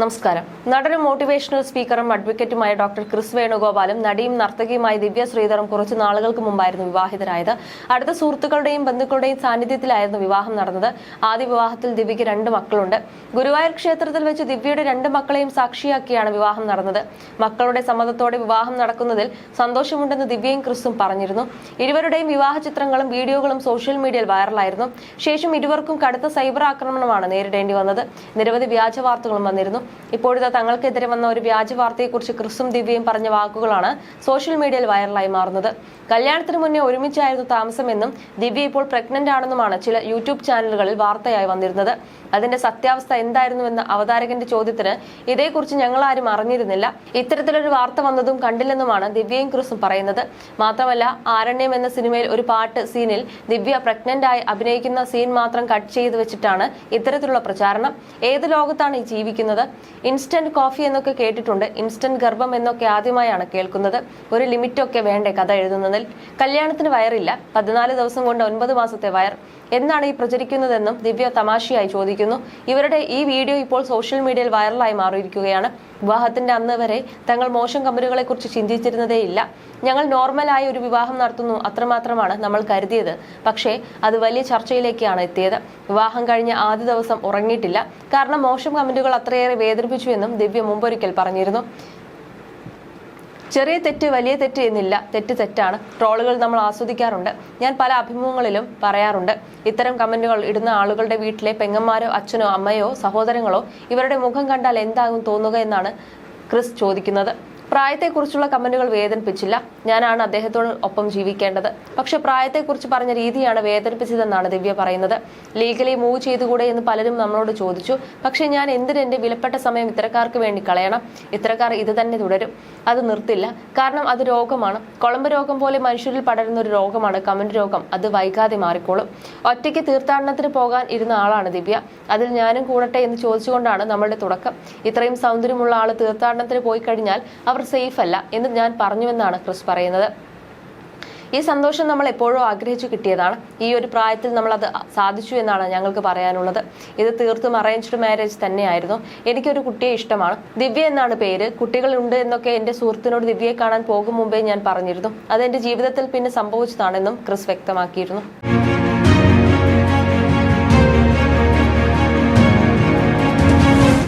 നമസ്കാരം. നടനും മോട്ടിവേഷണൽ സ്പീക്കറും അഡ്വക്കേറ്റുമായ ഡോക്ടർ ക്രിസ് വേണുഗോപാലും നടിയും നർത്തകിയുമായ ദിവ്യ ശ്രീധറും കുറച്ച് നാളുകൾക്ക് മുമ്പായിരുന്നു വിവാഹിതരായത്. അടുത്ത സുഹൃത്തുക്കളുടെയും ബന്ധുക്കളുടെയും സാന്നിധ്യത്തിലായിരുന്നു വിവാഹം നടന്നത്. ആദ്യ വിവാഹത്തിൽ ദിവ്യയ്ക്ക് രണ്ട് മക്കളുണ്ട്. ഗുരുവായൂർ ക്ഷേത്രത്തിൽ വെച്ച് ദിവ്യയുടെ രണ്ട് മക്കളെയും സാക്ഷിയാക്കിയാണ് വിവാഹം നടന്നത്. മക്കളുടെ സമ്മതത്തോടെ വിവാഹം നടക്കുന്നതിൽ സന്തോഷമുണ്ടെന്ന് ദിവ്യയും ക്രിസും പറഞ്ഞിരുന്നു. ഇരുവരുടെയും വിവാഹ ചിത്രങ്ങളും വീഡിയോകളും സോഷ്യൽ മീഡിയയിൽ വൈറലായിരുന്നു. ശേഷം ഇരുവർക്കും കടുത്ത സൈബർ ആക്രമണമാണ് നേരിടേണ്ടി വന്നത്. നിരവധി വ്യാജ വാർത്തകളും വന്നിരുന്നു. ഇപ്പോഴത്തെ തങ്ങൾക്കെതിരെ വന്ന ഒരു വ്യാജ വാർത്തയെക്കുറിച്ച് ക്രിസും ദിവ്യയും പറഞ്ഞ വാക്കുകളാണ് സോഷ്യൽ മീഡിയയിൽ വൈറലായി മാറുന്നത്. കല്യാണത്തിന് മുന്നേ ഒരുമിച്ചായിരുന്നു താമസമെന്നും ദിവ്യ ഇപ്പോൾ പ്രഗ്നന്റ് ആണെന്നുമാണ് ചില യൂട്യൂബ് ചാനലുകളിൽ വാർത്തയായി വന്നിരുന്നത്. അതിന്റെ സത്യാവസ്ഥ എന്തായിരുന്നുവെന്ന അവതാരകന്റെ ചോദ്യത്തിന് ഇതേക്കുറിച്ച് ഞങ്ങൾ ആരും അറിഞ്ഞിരുന്നില്ല. ഇത്തരത്തിലൊരു വാർത്ത വന്നതും കണ്ടില്ലെന്നുമാണ് ദിവ്യയും ക്രിസും പറയുന്നത്. മാത്രമല്ല ആരണ്യം എന്ന സിനിമയിൽ ഒരു പാട്ട് സീനിൽ ദിവ്യ പ്രഗ്നന്റ് ആയി അഭിനയിക്കുന്ന സീൻ മാത്രം കട്ട് ചെയ്ത് വെച്ചിട്ടാണ് ഇത്തരത്തിലുള്ള പ്രചാരണം. ഏത് ലോകത്താണ് ഈ ജീവിക്കുന്നത്? ഇൻസ്റ്റന്റ് കോഫി എന്നൊക്കെ കേട്ടിട്ടുണ്ട്. ഇൻസ്റ്റന്റ് ഗർഭം എന്നൊക്കെ ആദ്യമായാണ് കേൾക്കുന്നത്. ഒരു ലിമിറ്റൊക്കെ വേണ്ടേ കഥ കല്യാണത്തിന് വയറില്ല. പതിനാല് ദിവസം കൊണ്ട് ഒൻപത് മാസത്തെ വയർ. എന്നാണ് ഈ പ്രചരിക്കുന്നതെന്നും ദിവ്യ തമാശയായി ചോദിക്കുന്നു. ഇവരുടെ ഈ വീഡിയോ ഇപ്പോൾ സോഷ്യൽ മീഡിയയിൽ വൈറലായി മാറിയിരിക്കുകയാണ്. വിവാഹത്തിന്റെ അന്ന് വരെ തങ്ങൾ മോശം കമ്പനികളെ കുറിച്ച് ചിന്തിച്ചിരുന്നതേയില്ല. ഞങ്ങൾ നോർമലായ ഒരു വിവാഹം നടത്തുന്നു അത്രമാത്രമാണ് നമ്മൾ കരുതിയത്. പക്ഷേ അത് വലിയ ചർച്ചയിലേക്കാണ് എത്തിയത്. വിവാഹം കഴിഞ്ഞ ആദ്യ ദിവസം ഉറങ്ങിയിട്ടില്ല. കാരണം മോശം കമന്റുകൾ അത്രയേറെ വേദനിപ്പിച്ചു എന്നും ദിവ്യ മുമ്പൊരിക്കൽ പറഞ്ഞിരുന്നു. ചെറിയ തെറ്റ് വലിയ തെറ്റ് എന്നില്ല. തെറ്റ് തെറ്റാണ്. ട്രോളുകൾ നമ്മൾ ആസ്വദിക്കാറുണ്ട്. ഞാൻ പല അഭിമുഖങ്ങളിലും പറയാറുണ്ട്. ഇത്തരം കമന്റുകൾ ഇടുന്ന ആളുകളുടെ വീട്ടിലെ പെങ്ങന്മാരോ അച്ഛനോ അമ്മയോ സഹോദരങ്ങളോ ഇവരുടെ മുഖം കണ്ടാൽ എന്താകും തോന്നുക എന്നാണ് ക്രിസ് ചോദിക്കുന്നത്. പ്രായത്തെക്കുറിച്ചുള്ള കമന്റുകൾ വേദനിപ്പിച്ചില്ല. ഞാനാണ് അദ്ദേഹത്തോട് ഒപ്പം ജീവിക്കേണ്ടത്. പക്ഷെ പ്രായത്തെക്കുറിച്ച് പറഞ്ഞ രീതിയാണ് വേദനിപ്പിച്ചതെന്നാണ് ദിവ്യ പറയുന്നത്. ലീഗലി മൂവ് ചെയ്തുകൂടെ എന്ന് പലരും നമ്മളോട് ചോദിച്ചു. പക്ഷെ ഞാൻ എന്തിനെ വിലപ്പെട്ട സമയം ഇത്തരക്കാർക്ക് വേണ്ടി കളയണം? ഇത്തരക്കാർ ഇത് തന്നെ തുടരും. അത് നിർത്തില്ല. കാരണം അത് രോഗമാണ്. കുളമ്പ് രോഗം പോലെ മനുഷ്യരിൽ പടരുന്ന ഒരു രോഗമാണ് കമന്റ് രോഗം. അത് വൈകാതെ മാറിക്കോളും. ഒറ്റയ്ക്ക് തീർത്ഥാടനത്തിന് പോകാൻ ഇരുന്ന ആളാണ് ദിവ്യ. അതിൽ ഞാനും കൂടട്ടെ എന്ന് ചോദിച്ചുകൊണ്ടാണ് നമ്മളുടെ തുടക്കം. ഇത്രയും സൗന്ദര്യമുള്ള ആൾ തീർത്ഥാടനത്തിന് പോയി കഴിഞ്ഞാൽ അവർ സേഫ് അല്ല എന്ന് ഞാൻ പറഞ്ഞുവെന്നാണ് ക്രിസ് പറയുന്നത്. ഈ സന്തോഷം നമ്മൾ എപ്പോഴും ആഗ്രഹിച്ചു കിട്ടിയതാണ്. ഈ ഒരു പ്രായത്തിൽ നമ്മൾ അത് സാധിച്ചു എന്നാണ് ഞങ്ങൾക്ക് പറയാനുള്ളത്. ഇത് തീർത്തും അറേഞ്ച്ഡ് മാരേജ് തന്നെയായിരുന്നു. എനിക്കൊരു കുട്ടിയെ ഇഷ്ടമാണ്. ദിവ്യ എന്നാണ് പേര്. കുട്ടികളുണ്ട് എന്നൊക്കെ എന്റെ സുഹൃത്തിനോട് ദിവ്യയെ കാണാൻ പോകും മുമ്പേ ഞാൻ പറഞ്ഞിരുന്നു. അത് എന്റെ ജീവിതത്തിൽ പിന്നെ സംഭവിച്ചതാണെന്നും ക്രിസ് വ്യക്തമാക്കിയിരുന്നു.